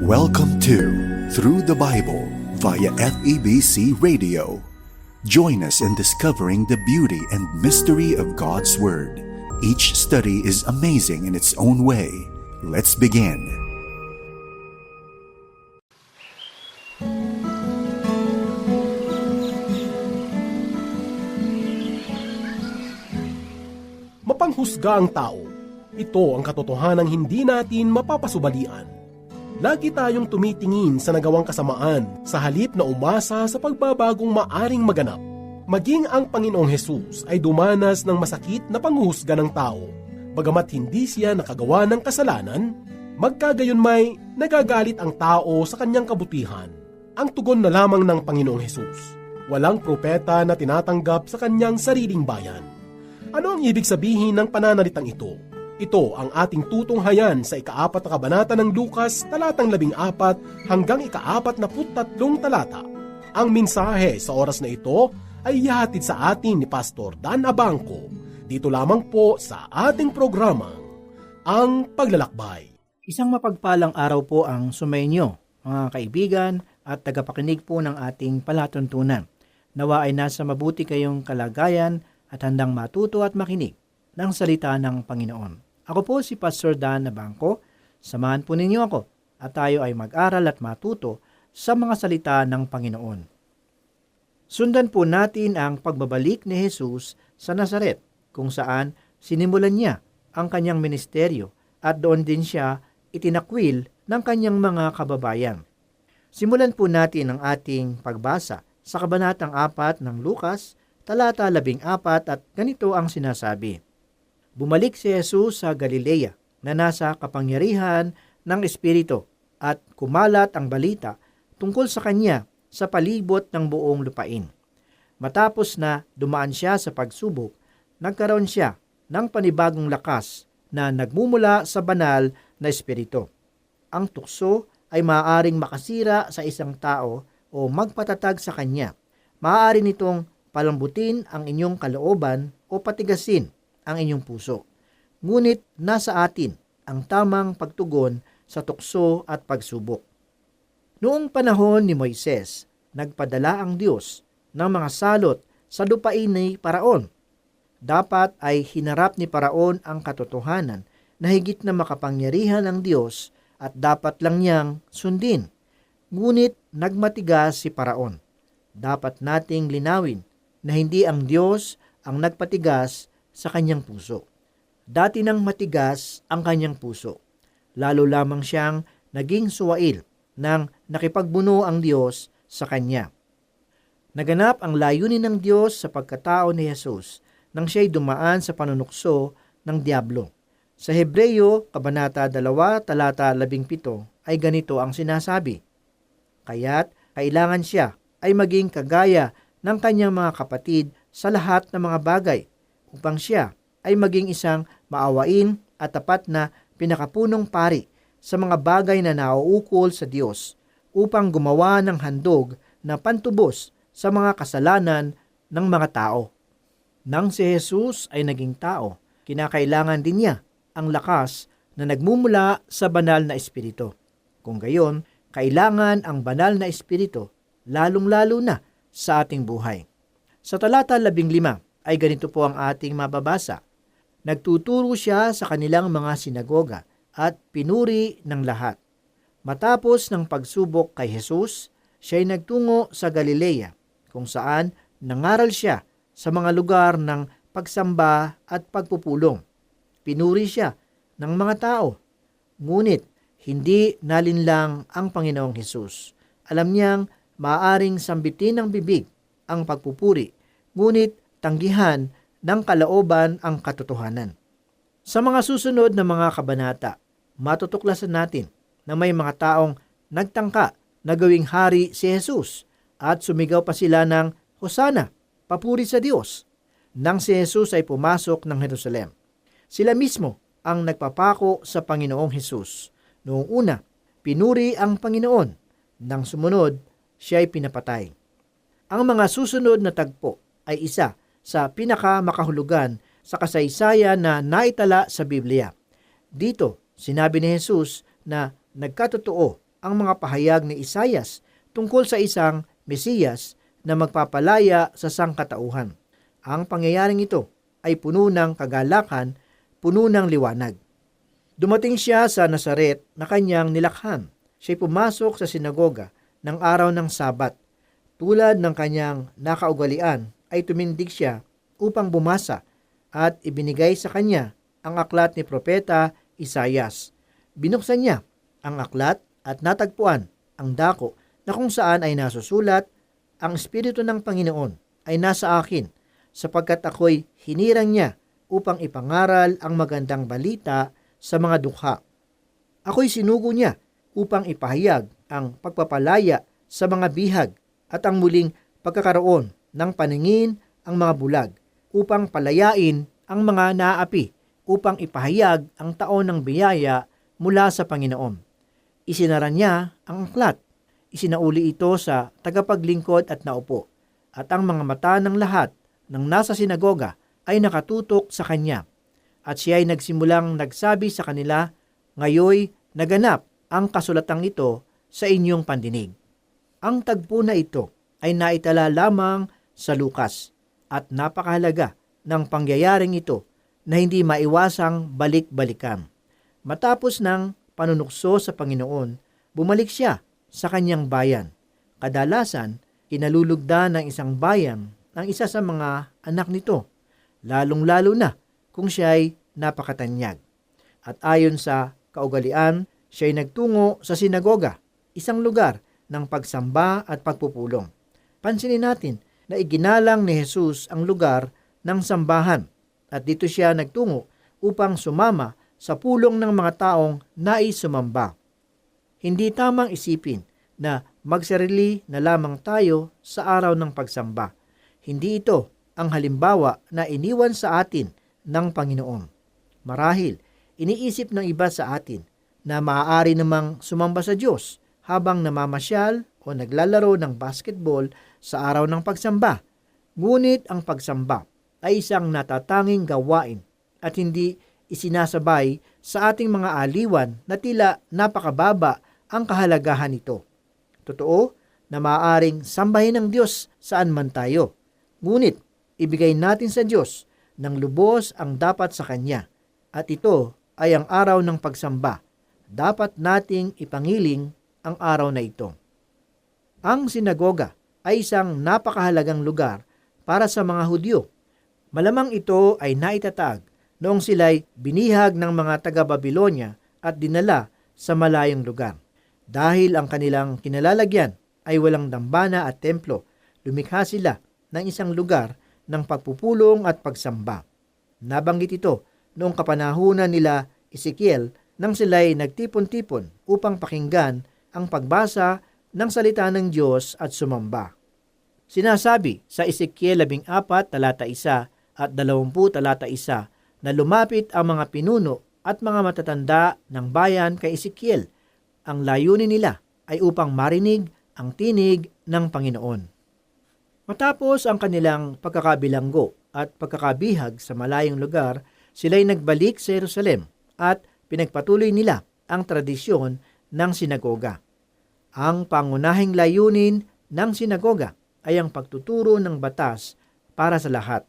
Welcome to Through the Bible via FEBC Radio. Join us in discovering the beauty and mystery of God's Word. Each study is amazing in its own way. Let's begin. Mapanghusga ang tao. Ito ang katotohanan hindi natin mapapasubalian. Lagi tayong tumitingin sa nagawang kasamaan sa halip na umasa sa pagbabagong maaring maganap. Maging ang Panginoong Hesus ay dumanas ng masakit na panghuhusga ng tao. Bagamat hindi siya nakagawa ng kasalanan, magkagayon may nagagalit ang tao sa kanyang kabutihan. Ang tugon na lamang ng Panginoong Hesus. Walang propeta na tinatanggap sa kanyang sariling bayan. Ano ang ibig sabihin ng pananalitang ito? Ito ang ating tutunghayan sa ikaapat na kabanata ng Lukas, talatang labing apat hanggang ikaapat na puttatlong talata. Ang mensahe sa oras na ito ay ihatid sa atin ni Pastor Dan Abangco. Dito lamang po sa ating programang Ang Paglalakbay. Isang mapagpalang araw po ang sumainyo, mga kaibigan at tagapakinig po ng ating palatuntunan. Nawa ay nasa mabuti kayong kalagayan at handang matuto at makinig ng salita ng Panginoon. Ako po si Pastor Dan Nabangco. Samahan po ninyo ako at tayo ay mag-aral at matuto sa mga salita ng Panginoon. Sundan po natin ang pagbabalik ni Jesus sa Nazaret kung saan sinimulan niya ang kanyang ministeryo at doon din siya itinakwil ng kanyang mga kababayan. Simulan po natin ang ating pagbasa sa kabanatang 4 ng Lukas, talata 14 at ganito ang sinasabi. Bumalik si Jesus sa Galilea na nasa kapangyarihan ng Espiritu at kumalat ang balita tungkol sa kanya sa palibot ng buong lupain. Matapos na dumaan siya sa pagsubok, nagkaroon siya ng panibagong lakas na nagmumula sa banal na espiritu. Ang tukso ay maaaring makasira sa isang tao o magpatatag sa kanya. Maaari nitong palambutin ang inyong kalooban o patigasin ang inyong puso. Ngunit nasa atin ang tamang pagtugon sa tukso at pagsubok. Noong panahon ni Moises, nagpadala ang Diyos ng mga salot sa lupain ni Paraon. Dapat ay hinarap ni Paraon ang katotohanan na higit na makapangyarihan ang Diyos at dapat lang niyang sundin. Ngunit nagmatigas si Paraon. Dapat nating linawin na hindi ang Diyos ang nagpatigas sa kanyang puso. Dati nang matigas ang kanyang puso. Lalo lamang siyang naging suwail nang nakipagbuno ang Diyos sa kanya. Naganap ang layunin ng Diyos sa pagkatao ni Jesus nang siya'y dumaan sa panunukso ng Diablo. Sa Hebreyo, Kabanata 2, talata 17, ay ganito ang sinasabi. Kaya't kailangan siya ay maging kagaya ng kanyang mga kapatid sa lahat ng mga bagay upang siya ay maging isang maawain at tapat na pinakapunong pari sa mga bagay na nauukol sa Diyos upang gumawa ng handog na pantubos sa mga kasalanan ng mga tao. Nang si Jesus ay naging tao, kinakailangan din niya ang lakas na nagmumula sa banal na espiritu. Kung gayon, kailangan ang banal na espiritu lalong-lalo na sa ating buhay. Sa talata 15 ay ganito po ang ating mababasa. Nagtuturo siya sa kanilang mga sinagoga at pinuri ng lahat. Matapos ng pagsubok kay Jesus, siya ay nagtungo sa Galilea kung saan nangaral siya sa mga lugar ng pagsamba at pagpupulong. Pinuri siya ng mga tao. Ngunit hindi nalinlang ang Panginoong Hesus. Alam niyang maaring sambitin ng bibig ang pagpupuri, ngunit tanggihan ng kalooban ang katotohanan. Sa mga susunod na mga kabanata, matutuklasan natin na may mga taong nagtangka na gawing hari si Jesus at sumigaw pa sila ng Hosana, papuri sa Diyos, nang si Jesus ay pumasok ng Jerusalem. Sila mismo ang nagpapako sa Panginoong Hesus. Noong una, pinuri ang Panginoon. Nang sumunod, siya ay pinapatay. Ang mga susunod na tagpo ay isa sa pinakamakahulugan sa kasaysayan na naitala sa Biblia. Dito, sinabi ni Jesus na nagkatotoo ang mga pahayag ni Isayas tungkol sa isang Mesiyas na magpapalaya sa sangkatauhan. Ang pangyayaring ito ay puno ng kagalakan, puno ng liwanag. Dumating siya sa Nazaret na kanyang nilakhan. Siya'y pumasok sa sinagoga ng araw ng Sabat. Tulad ng kanyang nakaugalian ay tumindig siya upang bumasa at ibinigay sa kanya ang aklat ni Propeta Isayas. Binuksan niya ang aklat at natagpuan ang dako na kung saan ay nasusulat, ang Espiritu ng Panginoon ay nasa akin sapagkat ako'y hinirang niya upang ipangaral ang magandang balita sa mga dukha. Ako'y sinugo niya upang ipahayag ang pagpapalaya sa mga bihag at ang muling pagkakaroon ng paningin ang mga bulag upang palayain ang mga naapi upang ipahayag ang taon ng biyaya mula sa Panginoon. Isinara niya ang aklat. Isinauli ito sa tagapaglingkod at naupo. At ang mga mata ng lahat ng nasa sinagoga ay nakatutok sa kanya. At siya ay nagsimulang nagsabi sa kanila, Ngayoy naganap ang kasulatang ito sa inyong pandinig. Ang tagpo na ito ay naitala lamang sa Lukas at napakahalaga ng pangyayaring ito na hindi maiwasang balik-balikan. Matapos ng panunukso sa Panginoon, bumalik siya sa kanyang bayan. Kadalasan, kinalulugda ng isang bayan ang isa sa mga anak nito, lalong-lalo na kung siya ay napakatanyag. At ayon sa kaugalian, siya ay nagtungo sa sinagoga, isang lugar ng pagsamba at pagpupulong. Pansinin natin na iginalang ni Jesus ang lugar ng sambahan at dito siya nagtungo upang sumama sa pulong ng mga taong nais sumamba. Hindi tamang isipin na magsarili na lamang tayo sa araw ng pagsamba. Hindi ito ang halimbawa na iniwan sa atin ng Panginoon. Marahil, iniisip ng iba sa atin na maaari namang sumamba sa Diyos habang namamasyal o naglalaro ng basketball sa araw ng pagsamba. Ngunit ang pagsamba ay isang natatanging gawain at hindi isinasabay sa ating mga aliwan na tila napakababa ang kahalagahan nito. Totoo na maaaring sambahin ng Diyos saan man tayo. Ngunit, ibigay natin sa Diyos ng lubos ang dapat sa Kanya. At ito ay ang araw ng pagsamba. Dapat nating ipangiling ang araw na ito. Ang sinagoga ay isang napakahalagang lugar para sa mga Hudyo. Malamang ito ay naitatag noong sila'y binihag ng mga taga-Babilonya at dinala sa malayong lugar. Dahil ang kanilang kinalalagyan ay walang dambana at templo, lumikha sila ng isang lugar ng pagpupulong at pagsamba. Nabanggit ito noong kapanahunan nila Ezekiel nang sila'y nagtipon-tipon upang pakinggan ang pagbasa ng salita ng Diyos at sumamba. Sinasabi sa Ezekiel 14 talata 1 at 20 talata 1 na lumapit ang mga pinuno at mga matatanda ng bayan kay Ezekiel ang layunin nila ay upang marinig ang tinig ng Panginoon. Matapos ang kanilang pagkakabilanggo at pagkakabihag sa malayong lugar, sila'y nagbalik sa Jerusalem at pinagpatuloy nila ang tradisyon ng sinagoga. Ang pangunahing layunin ng sinagoga ay ang pagtuturo ng batas para sa lahat.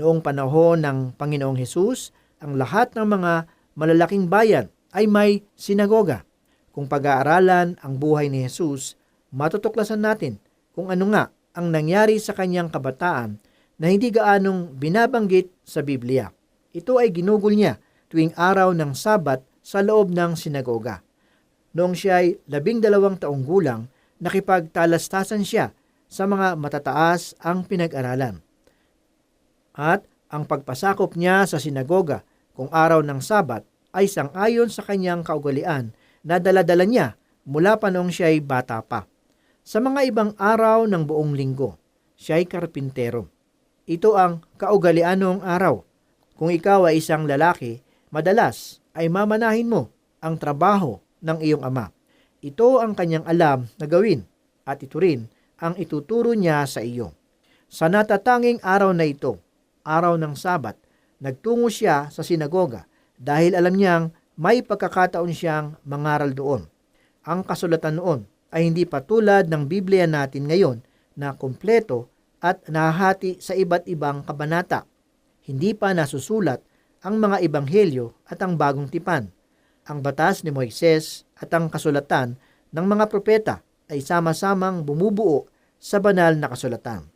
Noong panahon ng Panginoong Hesus, ang lahat ng mga malalaking bayan ay may sinagoga. Kung pag-aaralan ang buhay ni Jesus, matutuklasan natin kung ano nga ang nangyari sa kanyang kabataan na hindi gaanong binabanggit sa Biblia. Ito ay ginugol niya tuwing araw ng Sabat sa loob ng sinagoga. Noong siya ay labing dalawang taong gulang, nakipagtalastasan siya sa mga matataas ang pinag-aralan. At ang pagpasakop niya sa sinagoga kung araw ng Sabat ay sangayon sa kanyang kaugalian na daladala niya mula pa noong siya ay bata pa. Sa mga ibang araw ng buong linggo, siya ay karpintero. Ito ang kaugalian noong araw. Kung ikaw ay isang lalaki, madalas ay mamanahin mo ang trabaho ng iyong ama. Ito ang kanyang alam na gawin at ito rin ang ituturo niya sa iyo. Sa natatanging araw na ito, araw ng Sabat, nagtungo siya sa sinagoga dahil alam niyang may pagkakataon siyang mangaral doon. Ang kasulatan noon ay hindi patulad ng Biblia natin ngayon na kumpleto at nahati sa iba't ibang kabanata. Hindi pa nasusulat ang mga ebanghelyo at ang bagong tipan. Ang batas ni Moises at ang kasulatan ng mga propeta ay sama-samang bumubuo sa banal na kasulatan.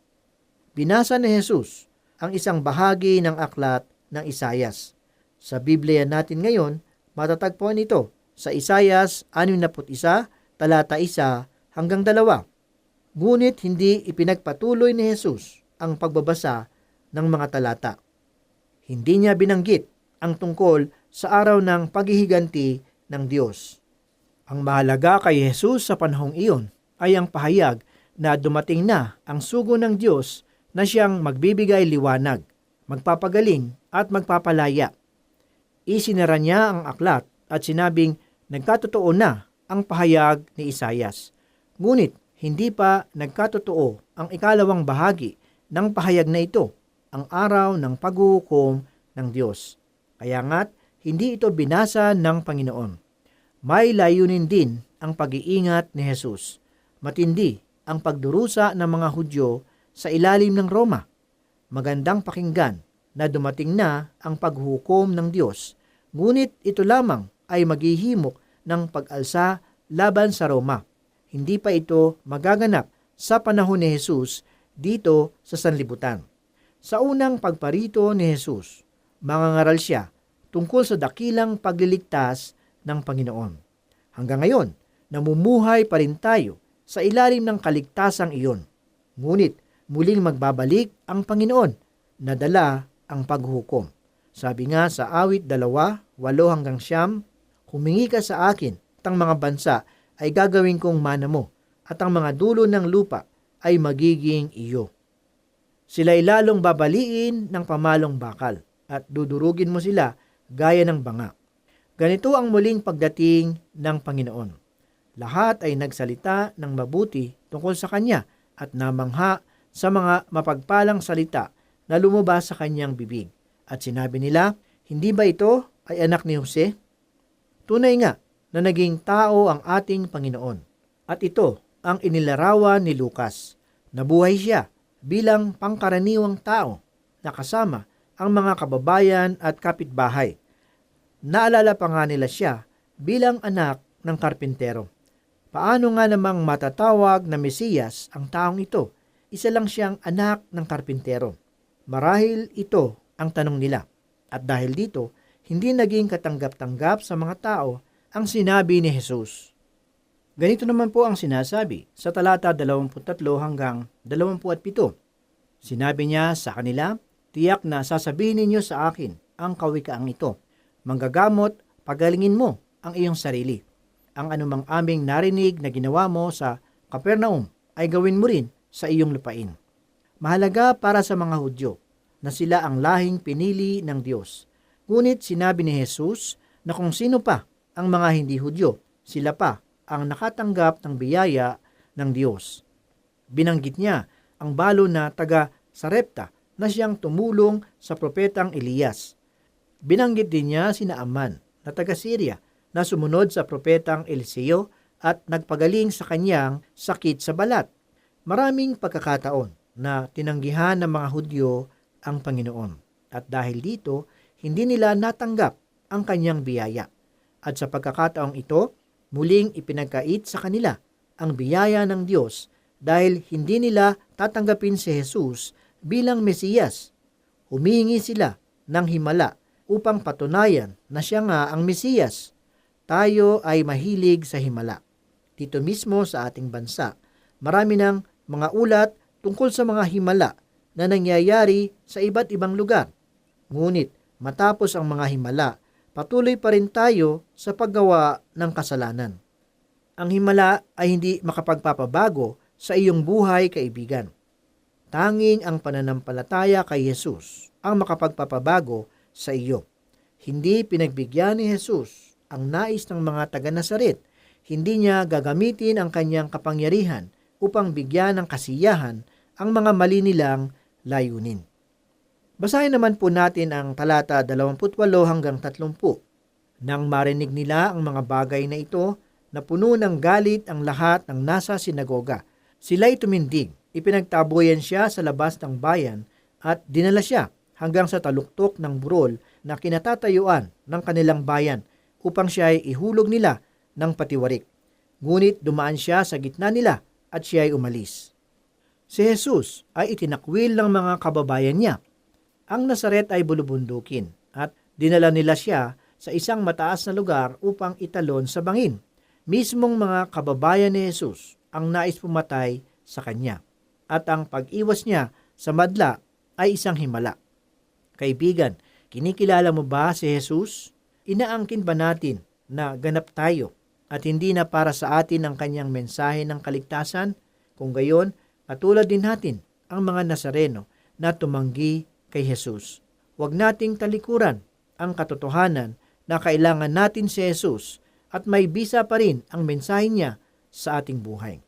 Binasa ni Jesus ang isang bahagi ng aklat ng Isayas. Sa Biblia natin ngayon, matatagpuan ito sa Isayas 61, talata 1 hanggang 2. Ngunit hindi ipinagpatuloy ni Jesus ang pagbabasa ng mga talata. Hindi niya binanggit ang tungkol sa araw ng paghihiganti ng Diyos. Ang mahalaga kay Jesus sa panahong iyon ay ang pahayag na dumating na ang sugo ng Diyos na siyang magbibigay liwanag, magpapagaling at magpapalaya. Isinara niya ang aklat at sinabing nagkatotoo na ang pahayag ni Isayas. Ngunit hindi pa nagkatotoo ang ikalawang bahagi ng pahayag na ito, ang araw ng paghuhukom ng Diyos. Kaya nga't hindi ito binasa ng Panginoon. May layunin din ang pag-iingat ni Jesus. Matindi ang pagdurusa ng mga Hudyo sa ilalim ng Roma. Magandang pakinggan na dumating na ang paghukom ng Diyos, ngunit ito lamang ay maghihimok ng pag-alsa laban sa Roma. Hindi pa ito magaganap sa panahon ni Jesus dito sa sanlibutan. Sa unang pagparito ni Jesus, mangangaral siya tungkol sa dakilang pagliligtas ng Panginoon. Hanggang ngayon, namumuhay pa rin tayo sa ilalim ng kaligtasang iyon. Ngunit muling magbabalik ang Panginoon na dala ang paghukom. Sabi nga sa awit dalawa, walo hanggang siyam, humingi ka sa akin at ang mga bansa ay gagawin kong mana mo at ang mga dulo ng lupa ay magiging iyo. Sila ay lalong babaliin ng pamalong bakal at dudurugin mo sila gaya ng banga. Ganito ang muling pagdating ng Panginoon. Lahat ay nagsalita ng mabuti tungkol sa Kanya at namangha sa mga mapagpalang salita na lumabas sa Kanyang bibig. At sinabi nila, hindi ba ito ay anak ni Jose? Tunay nga na naging tao ang ating Panginoon. At ito ang inilarawan ni Lucas. Nabuhay siya bilang pangkaraniwang tao na kasama ang mga kababayan at kapitbahay. Naalala pa nga nila siya bilang anak ng karpintero. Paano nga namang matatawag na Mesiyas ang taong ito? Isa lang siyang anak ng karpintero. Marahil ito ang tanong nila. At dahil dito, hindi naging katanggap-tanggap sa mga tao ang sinabi ni Jesus. Ganito naman po ang sinasabi sa talata 23 hanggang 27. Sinabi niya sa kanila, Tiyak na sasabihin ninyo sa akin ang kawikaang ito. Manggagamot, pagalingin mo ang iyong sarili. Ang anumang aming narinig na ginawa mo sa Kapernaum ay gawin mo rin sa iyong lupain. Mahalaga para sa mga Hudyo na sila ang lahing pinili ng Diyos. Ngunit sinabi ni Jesus na kung sino pa ang mga hindi Hudyo, sila pa ang nakatanggap ng biyaya ng Diyos. Binanggit niya ang balo na taga Sarepta na siyang tumulong sa propetang Elias. Binanggit din niya sina Aman na taga Syria na sumunod sa propetang Eliseo at nagpagaling sa kanyang sakit sa balat. Maraming pagkakataon na tinanggihan ng mga Hudyo ang Panginoon. At dahil dito, hindi nila natanggap ang kanyang biyaya. At sa pagkakataong ito, muling ipinagkait sa kanila ang biyaya ng Diyos dahil hindi nila tatanggapin si Jesus bilang Mesiyas. Humingi sila ng himala upang patunayan na siya nga ang Mesiyas. Tayo ay mahilig sa himala. Dito mismo sa ating bansa, marami ng mga ulat tungkol sa mga himala na nangyayari sa iba't ibang lugar. Ngunit matapos ang mga himala, patuloy pa rin tayo sa paggawa ng kasalanan. Ang himala ay hindi makapagpapabago sa iyong buhay, kaibigan. Tanging ang pananampalataya kay Jesus ang makapagpapabago sa iyo. Hindi pinagbigyan ni Jesus ang nais ng mga taga-Nazaret. Hindi niya gagamitin ang kanyang kapangyarihan upang bigyan ng kasiyahan ang mga mali nilang layunin. Basahin naman po natin ang talata 28 hanggang 30. Nang marinig nila ang mga bagay na ito, na puno ng galit ang lahat ng nasa sinagoga. Sila'y tumindig, ipinagtaboyan siya sa labas ng bayan at dinala siya hanggang sa taluktok ng burol na kinatatayuan ng kanilang bayan upang siya ay ihulog nila ng patiwarik. Ngunit dumaan siya sa gitna nila at siya ay umalis. Si Jesus ay itinakwil ng mga kababayan niya. Ang Nazaret ay bulubundukin at dinala nila siya sa isang mataas na lugar upang italon sa bangin. Mismong mga kababayan ni Jesus ang nais pumatay sa kanya. At ang pag-iwas niya sa madla ay isang himala. Kaibigan, kinikilala mo ba si Jesus? Inaangkin ba natin na ganap tayo at hindi na para sa atin ang kanyang mensahe ng kaligtasan? Kung gayon, katulad din natin ang mga Nazareno na tumanggi kay Jesus. Huwag nating talikuran ang katotohanan na kailangan natin si Jesus at may bisa pa rin ang mensahe niya sa ating buhay.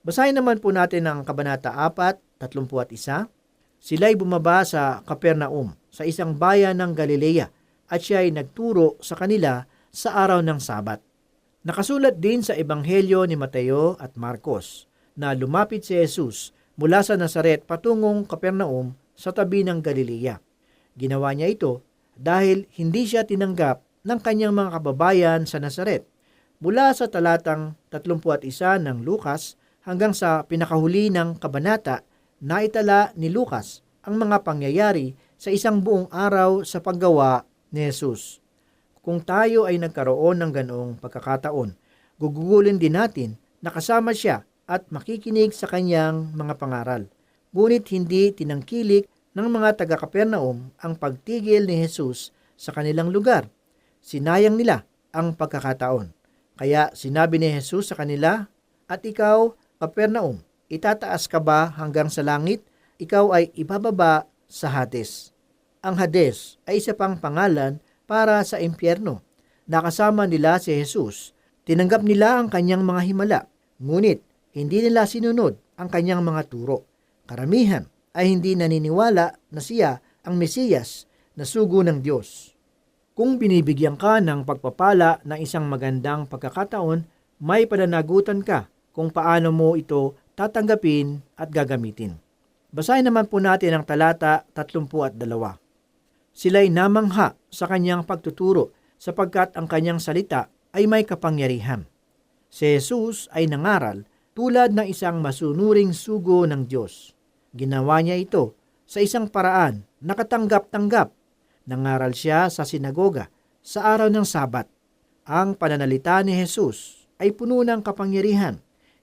Basahin naman po natin ang Kabanata 4, 31. Sila'y bumaba sa Kapernaum, sa isang bayan ng Galilea, at siya ay nagturo sa kanila sa araw ng Sabat. Nakasulat din sa Ebanghelyo ni Mateo at Marcos na lumapit si Jesus mula sa Nazaret patungong Kapernaum sa tabi ng Galilea. Ginawa niya ito dahil hindi siya tinanggap ng kanyang mga kababayan sa Nazaret. Mula sa talatang 31 ng Lukas hanggang sa pinakahuli ng kabanata, naitala ni Lukas ang mga pangyayari sa isang buong araw sa paggawa ni Jesus. Kung tayo ay nagkaroon ng ganoong pagkakataon, gugugulin din natin na kasama siya at makikinig sa kanyang mga pangaral. Ngunit hindi tinangkilik ng mga taga-Kapernaum ang pagtigil ni Jesus sa kanilang lugar. Sinayang nila ang pagkakataon. Kaya sinabi ni Jesus sa kanila, At ikaw, Kapernaum, itataas ka ba hanggang sa langit? Ikaw ay ibababa sa Hades. Ang Hades ay isa pang pangalan para sa impyerno. Nakasama nila si Jesus. Tinanggap nila ang kanyang mga himala. Ngunit, hindi nila sinunod ang kanyang mga turo. Karamihan ay hindi naniniwala na siya ang Mesiyas na sugo ng Diyos. Kung binibigyan ka ng pagpapala ng isang magandang pagkakataon, may pananagutan ka kung paano mo ito tatanggapin at gagamitin. Basahin naman po natin ang talata 32. Sila'y namangha sa kanyang pagtuturo sapagkat ang kanyang salita ay may kapangyarihan. Si Jesus ay nangaral tulad ng isang masunuring sugo ng Diyos. Ginawa niya ito sa isang paraan na katanggap-tanggap. Nangaral siya sa sinagoga sa araw ng Sabat. Ang pananalita ni Jesus ay puno ng kapangyarihan.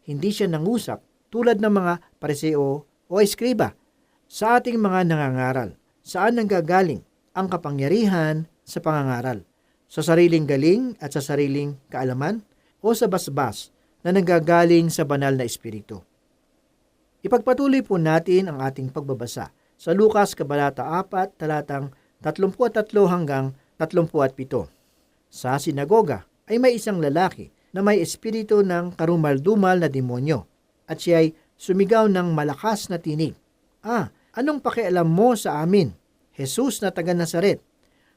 Hindi siya nangusap tulad ng mga pareseo o eskriba sa ating mga nangangaral. Saan nanggagaling ang kapangyarihan sa pangangaral? Sa sariling galing at sa sariling kaalaman o sa basbas na nanggagaling sa banal na espiritu? Ipagpatuloy po natin ang ating pagbabasa sa Lukas Kabalata 4, talatang 33 hanggang 37. Sa sinagoga ay may isang lalaki na may espiritu ng karumal-dumal na demonyo at siya ay sumigaw ng malakas na tinig. Ah, anong pakialam mo sa amin, Jesus na taga Nazaret?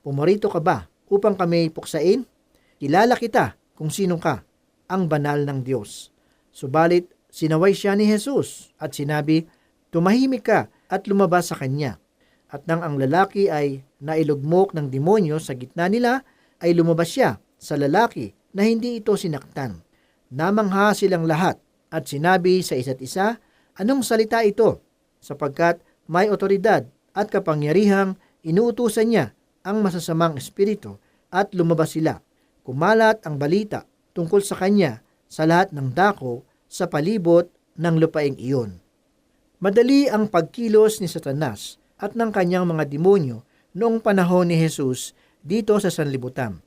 Pumarito ka ba upang kami puksain? Kilala kita kung sino ka, ang banal ng Diyos. Subalit sinaway siya ni Jesus at sinabi, Tumahimik ka at lumabas sa kanya. At nang ang lalaki ay nailugmok ng demonyo sa gitna nila, ay lumabas siya sa lalaki na hindi ito sinaktan. Namangha silang lahat at sinabi sa isa't isa, Anong salita ito? Sapagkat may otoridad at kapangyarihang inuutusan niya ang masasamang espiritu at lumabas sila. Kumalat ang balita tungkol sa kanya sa lahat ng dako sa palibot ng lupaing iyon. Madali ang pagkilos ni Satanas at ng kanyang mga demonyo noong panahon ni Jesus dito sa sanlibutan.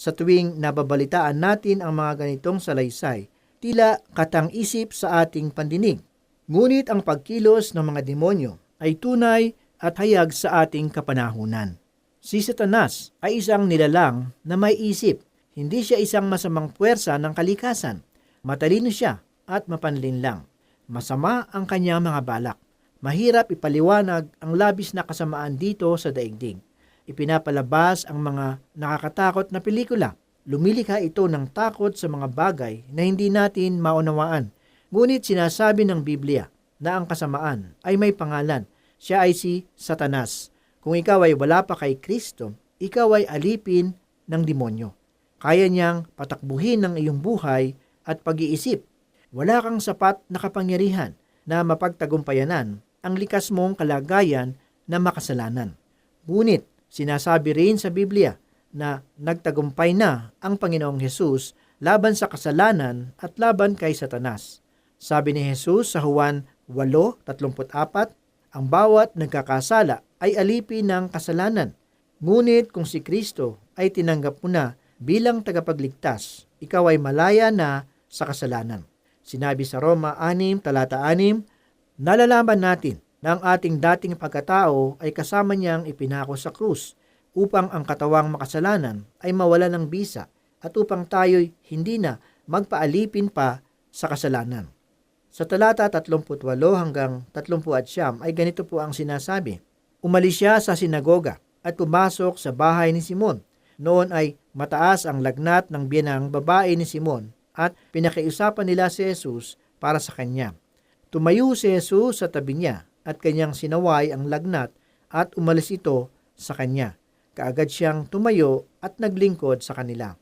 Sa tuwing nababalitaan natin ang mga ganitong salaysay, tila katang-isip sa ating pandinig. Ngunit ang pagkilos ng mga demonyo ay tunay at hayag sa ating kapanahunan. Si Satanas ay isang nilalang na may isip. Hindi siya isang masamang puwersa ng kalikasan. Matalino siya at mapanlinlang. Masama ang kanyang mga balak. Mahirap ipaliwanag ang labis na kasamaan dito sa daigdig. Ipinapalabas ang mga nakakatakot na pelikula lumilikha ito ng takot sa mga bagay na hindi natin maunawaan. Ngunit sinasabi ng Biblia na ang kasamaan ay may pangalan. Siya ay si Satanas. Kung ikaw ay wala pa kay Kristo, ikaw ay alipin ng demonyo. Kaya niyang patakbuhin ng iyong buhay at pag-iisip. Wala kang sapat na kapangyarihan na mapagtagumpayanan ang likas mong kalagayan na makasalanan. Ngunit sinasabi rin sa Biblia na nagtagumpay na ang Panginoong Hesus laban sa kasalanan at laban kay Satanas. Sabi ni Jesus sa Juan 8.34, ang bawat nagkakasala ay alipin ng kasalanan. Ngunit kung si Kristo ay tinanggap mo na bilang tagapagligtas, ikaw ay malaya na sa kasalanan. Sinabi sa Roma 6, talata 6, nalalaman natin na ang ating dating pagkatao ay kasama niyang ipinako sa krus upang ang katawang makasalanan ay mawala ng bisa at upang tayo'y hindi na magpaalipin pa sa kasalanan. Sa talata 38 hanggang 30 ay ganito po ang sinasabi. Umalis siya sa sinagoga at pumasok sa bahay ni Simon. Noon ay mataas ang lagnat ng biyanang babae ni Simon at pinakiusapan nila si Jesus para sa kanya. Tumayo si Jesus sa tabi niya at kanyang sinaway ang lagnat at umalis ito sa kanya. Kaagad siyang tumayo at naglingkod sa kanila.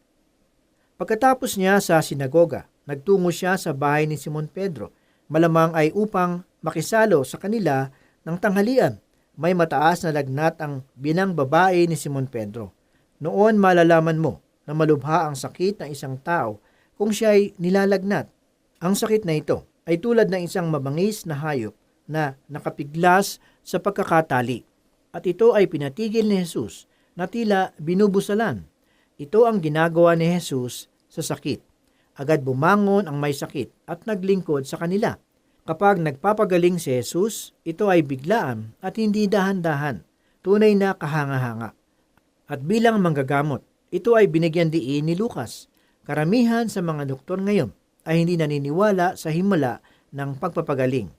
Pagkatapos niya sa sinagoga, nagtungo siya sa bahay ni Simon Pedro. Malamang ay upang makisalo sa kanila ng tanghalian. May mataas na lagnat ang binang babae ni Simon Pedro. Noon malalaman mo na malubha ang sakit ng isang tao kung siya ay nilalagnat. Ang sakit na ito ay tulad ng isang mabangis na hayop na nakapiglas sa pagkakatali. At ito ay pinatigil ni Jesus na tila binubusalan. Ito ang ginagawa ni Jesus sa sakit. Agad bumangon ang may sakit at naglingkod sa kanila. Kapag nagpapagaling si Jesus, ito ay biglaan at hindi dahan-dahan, tunay na kahanga-hanga. At bilang manggagamot, ito ay binigyan diin ni Lucas. Karamihan sa mga doktor ngayon ay hindi naniniwala sa himala ng pagpapagaling.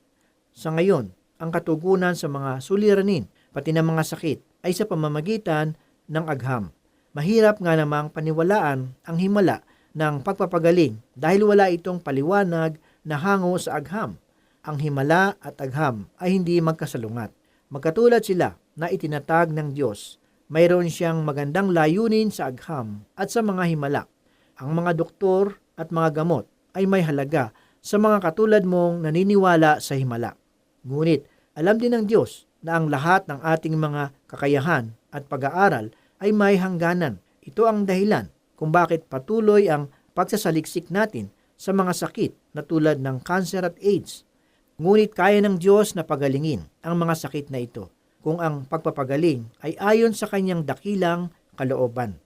Sa ngayon, ang katugunan sa mga suliranin, pati ng mga sakit, ay sa pamamagitan ng agham. Mahirap nga namang paniwalaan ang himala ng pagpapagaling dahil wala itong paliwanag na hango sa agham. Ang himala at agham ay hindi magkasalungat. Magkatulad sila na itinatag ng Diyos. Mayroon siyang magandang layunin sa agham at sa mga himala. Ang mga doktor at mga gamot ay may halaga sa mga katulad mong naniniwala sa himala. Ngunit alam din ng Diyos na ang lahat ng ating mga kakayahan at pag-aaral ay may hangganan. Ito ang dahilan kung bakit patuloy ang pagsasaliksik natin sa mga sakit na tulad ng cancer at AIDS. Ngunit kaya ng Diyos na pagalingin ang mga sakit na ito kung ang pagpapagaling ay ayon sa kanyang dakilang kalooban.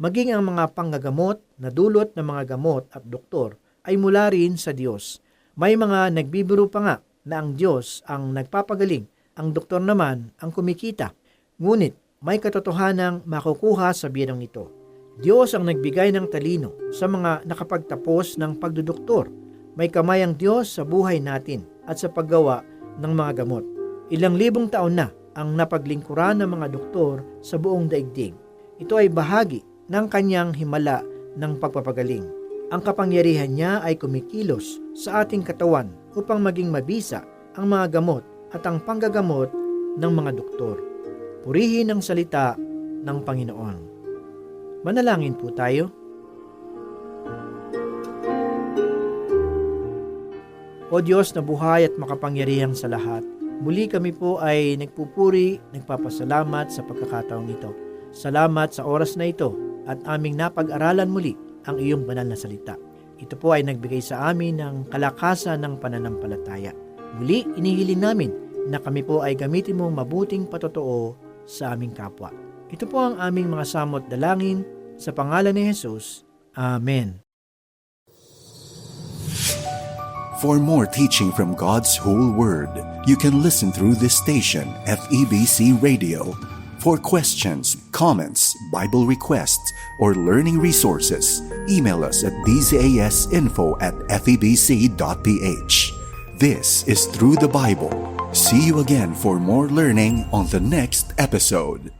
Maging ang mga panggagamot na dulot ng mga gamot at doktor ay mula rin sa Diyos. May mga nagbibiro pa nga na ang Diyos ang nagpapagaling, ang doktor naman ang kumikita. Ngunit may katotohanang makukuha sa biyerong ito. Diyos ang nagbigay ng talino sa mga nakapagtapos ng pagdudoktor. May kamay ang Diyos sa buhay natin at sa paggawa ng mga gamot. Ilang libong taon na ang napaglingkuran ng mga doktor sa buong daigdig. Ito ay bahagi ng kanyang himala ng pagpapagaling. Ang kapangyarihan niya ay kumikilos sa ating katawan upang maging mabisa ang mga gamot at ang panggagamot ng mga doktor. Purihin ang salita ng Panginoon. Manalangin po tayo. O Diyos na buhay at makapangyarihang sa lahat, muli kami po ay nagpupuri, nagpapasalamat sa pagkakataong ito. Salamat sa oras na ito at aming napag-aralan muli ang iyong banal na salita. Ito po ay nagbigay sa amin ng kalakasan ng pananampalataya. Muli, inihiling namin na kami po ay gamitin mo mabuting patotoo sa aming kapwa. Ito po ang aming mga samot dalangin sa pangalan ni Jesus. Amen. For more teaching from God's whole word, you can listen through this station, FEBC Radio. For questions, comments, Bible requests, or learning resources, email us at bzasinfo at febc.ph. This is Through the Bible. See you again for more learning on the next episode.